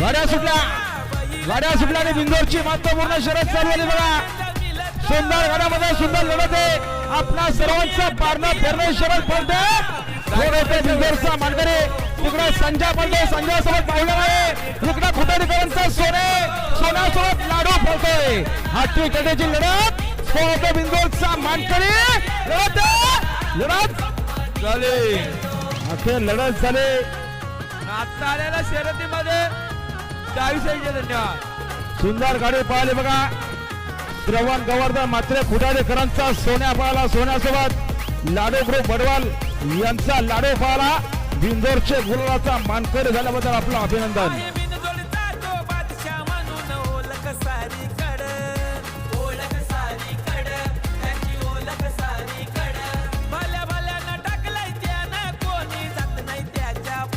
गाड्या सुटल्या. गाड्या सुटल्या आणि बिंदोरची महत्त्वपूर्ण शरद चालू झाली बघा. सुंदर गाड्यामध्ये सुंदर लढत आहे. आपला सर्वांचा पारणं फिरणं शरद पडते बिंदोरचा मानकरी. तिकडे संजय पडतो संजय सोबत आहे. तिकडे खुटारीकरांचा सोने. सोन्यासोबत लाडू पडतोय हाती कडेची लढत. सोबत बिंदोरचा मानकरी. लढत लढत झाली. अखेर लढत झाली. आता आलेल्या शर्यतीमध्ये डावीसाईचे धन्यवाद. सुंदर गाडी पाहिली बघा. श्रवण गवर्धन मात्रे खुटाडेकरांचा सोन्या पाहिला सोन्यासोबत. लाडू ग्रुप बडवाल यांचा लाडू पाहिला. बिंदोरचे गुलाचा मानकरी झाल्याबद्दल आपलं अभिनंदन.